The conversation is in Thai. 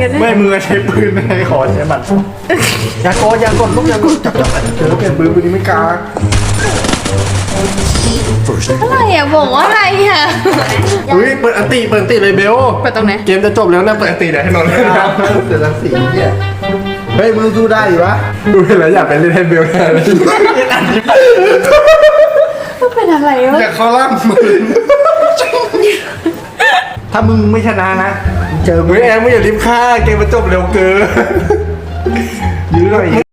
กันไม่มือใช้ปืนไม่ให้ขอใช้มันอย่ากดอย่ากดลูกอย่ากดจับจับเจอเปลี่ยนปืนปืนนี้ไม่กล้าอะไรอะบอกว่าอะไรอะอุ้ยเปิดอันติเปิดอันติเลยเบลเปิดตรงไหนเกมจะจบแล้วนะเปิดอันติเดี๋ยวให้นอนเลยนะเสือทั้งสีเนี่ยเฮ้ยมึงสู้ได้อยู่วะดูเห็นแล้วอยากไปเล่นให้เบลแทนเลยมันเป็นอะไรวะอยากเข้าล่างมือ ถ้ามึงไม่ชนะนะเจอมึเฮ้งยแอมไม่อย่ารีบฆ่าเกมมันจบเร็วเกินยื้อหน่อย